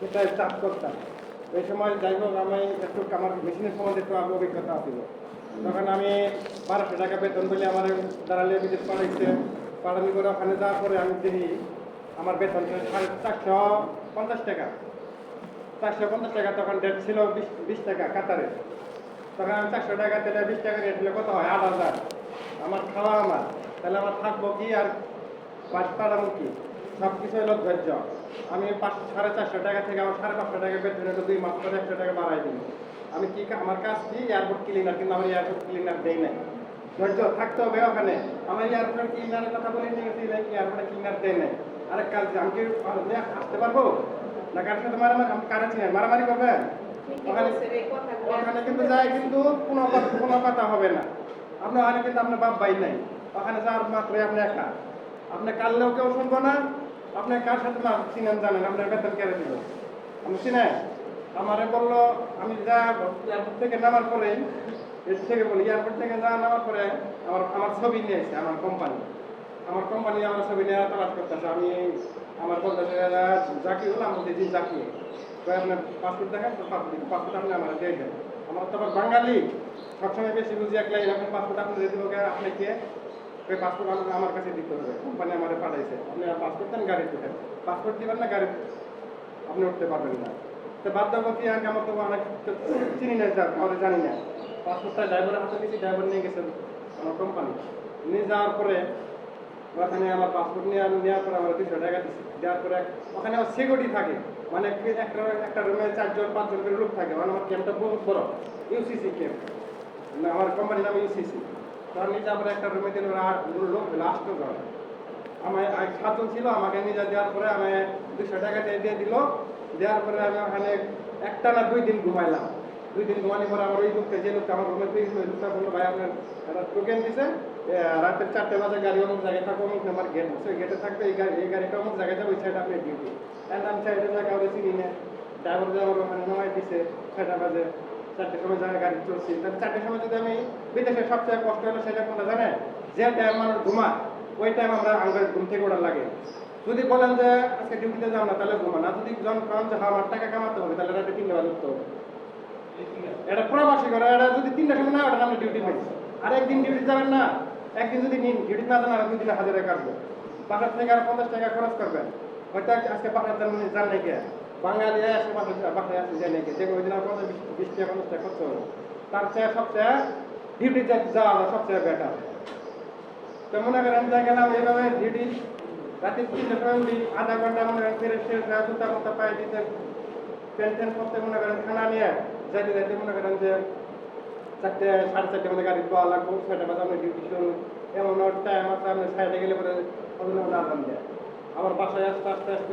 সেটাই চাষ করতাম। এই সময় যাই হোক, আমি একটু আমার মেশিনের সম্বন্ধে একটু আমার অভিজ্ঞতা ছিল। তখন আমি বারোশো টাকা বেতন বলে আমার দাঁড়ালে বিদেশ পাঠাইছে। পাঠানি করে ওখানে যাওয়ার পরে আমি দেখি আমার বেতন ছিল সাড়ে চারশো পঞ্চাশ টাকা। চারশো পঞ্চাশ টাকা তখন ডেট ছিল বিশ বিশ টাকা কাতারে। তখন আমি চারশো টাকা তাহলে বিশ টাকা রেট হলে কত হয়? আট হাজার। আমার খাওয়া আমার। তাহলে আমার থাকব কি আর বাস পাড়াবো কি? সব কিছু হলো ধৈর্য আমি পাঁচ, সাড়ে চারশো টাকা থেকে আমার সাড়ে পাঁচশো টাকা বেতন হলো দুই মাস পরে একশো টাকা বাড়াই দিই আমি কি আমার কাজ কি? এয়ারপোর্ট ক্লিনার কিন্তু আমার এয়ারপোর্ট ক্লিনার দেই নাই। ধৈর্য থাকতে হবে ওখানে। আমার এয়ারপোর্ট ক্লিনারের কথা বলে নিয়ে গেছি এয়ারপোর্টে ক্লিনার দেয় নাই। আরে কাজ আমি কি আসতে পারব? না, কার সাথে মারামারি আমি কারা চিনি? মারামারি করবেন ওখানে কিন্তু যায় কিন্তু কোনো কোনো কথা হবে না। আপনার ওখানে কিন্তু আপনার বাপ ভাই নাই। ওখানে যাওয়ার মাত্রই আপনি একা। আপনি কাললেও কেউ শুনব না। আপনি কার সাথে চিনেন জানেন? আপনার বেতন কেড়ে দিল আমি চিনেন? আমারে বলল, আমি যা এয়ারপোর্ট থেকে নামার পরে এর থেকে বলি এয়ারপোর্ট থেকে যা নামার পরে আমার আমার ছবি নিয়েছে আমার কোম্পানি আমার কোম্পানি আমার ছবি নিয়ে তালাশ করতেছে। আমি আমার বলতেছে জাকি হলাম বলতে জি জাকি আপনার পাসপোর্ট দেখেন তো পাসপোর্ট পাসপোর্ট আপনি আমার দিয়ে দেন। আমার তো আবার বাঙালি, সবসময় বেশি বুঝি, একলা এরকম পাসপোর্ট আপনি দিয়ে দেবো আপনি কে? ওই পাসপোর্ট আমাকে আমার কাছে দিতে হবে কোম্পানি আমার পাঠাইছে। আপনি পাসপোর্ট দেন, গাড়ি উঠেন পাসপোর্ট দিবেন না, গাড়ি আপনি উঠতে পারবেন না। তো বাধ্যগতি আগে আমার তো অনেক চিনি না যা আমাদের জানি না পাসপোর্টটা ড্রাইভারের হাতে দিয়েছি ড্রাইভার নিয়ে গেছে আমার কোম্পানি নিয়ে যাওয়ার পরে ওখানে আমার পাসপোর্ট নিয়ে নেওয়ার পরে আমার দুশো টাকা দিচ্ছি দেওয়ার পরে ওখানে আমার সিকিউরিটি থাকে। মানে একটা একটা রুমে চারজন, পাঁচজন করে লোক থাকে। মানে আমার ক্যাম্পটা বহুত বড়। ইউসিসি ক্যাম্প না আমার কোম্পানির নাম ইউসিসি তার নিচে আমরা একটা রুমে দিল লোক লাস্ট জন আমার সাতজন ছিল, আমাকে নিজে দেওয়ার পরে আমি দুশো টাকা দিয়ে দিল। দেওয়ার পরে আমি ওখানে একটা না দুই দিন ঘুমাইলাম। দুই দিন ঘুমানোর পরে আমার ওই লোকটা, যে লোকটা আমার রুমে ওই লোকটা বলল, ভাই, আপনার একটা টোকেন দিছে। রাতের চারটে বাজে গাড়ি অমুক জায়গায় থাকব অমুক আমার গেট সেই গেটে থাকবে, এই গাড়ি এই গাড়িটা অমুক জায়গায় যাবে, ওই সাইডে আপনি ডিউটি আমি সাইডে জায়গা ওদের চিনি না ড্রাইভার আমার ওখানে নামাই দিছে, ছয়টা বাজে। চারটের সময় জায়গায় গাড়ি চলছি। তাহলে চারটের সময় যদি আমি বিদেশে সবচেয়ে কষ্ট হলো সেটা কোনটা জানেন? যে টাইম ঘুমায় ওই টাইম আমরা আমাদের ঘুম থেকে লাগে। যদি বলেন যে আজকে ডিউটিতে যাও না তাহলে ঘুমান আর যদি যখন কারণ যে হ্যাঁ, টাকা কামাতে হবে তাহলে রাতে তিনটে উঠতে হবে। এটা প্রবাসী করে এটা যদি তিনটার সময় না ওঠেন আপনি ডিউটি নেই। আর একদিন ডিউটি যাবেন না একদিন যদি নিন ডিউটি না যান আর দুই দিনে হাজারে কাটবো। বাসার থেকে আর পঞ্চাশ টাকা খরচ করবেন। হয়তো আজ- আজকে বাসার যান যান নাকি বাঙালি আসে বাসায় আসে যায় নাকি দেখো ওই দিন টাকা পঞ্চাশ টাকা খরচ হবে তার চেয়ে সবচেয়ে ডিউটি যাওয়া সবচেয়ে বেটার তো মনে করেন যা গেলাম, এইভাবে ডিউটি রাতে তিনটে সময় আধা ঘণ্টা মনে করেন, ফিরে শেষ হয়ে, জুতা মুতা পায়ে দিতে ট্যান্ট করতে মনে করেন, খানা নিয়ে যাইতে যাইতে মনে করেন যে চারটে, সাড়ে চারটে মধ্যে গাড়ি পাওয়া লাগবো, ছয়টা বাজে আপনার ডিউটি শুরু। এমন টাইম আছে আপনি সাইডে গেলে পরে অন্য আদান দেয়। আমার বাসায় আসতে আসতে আসতে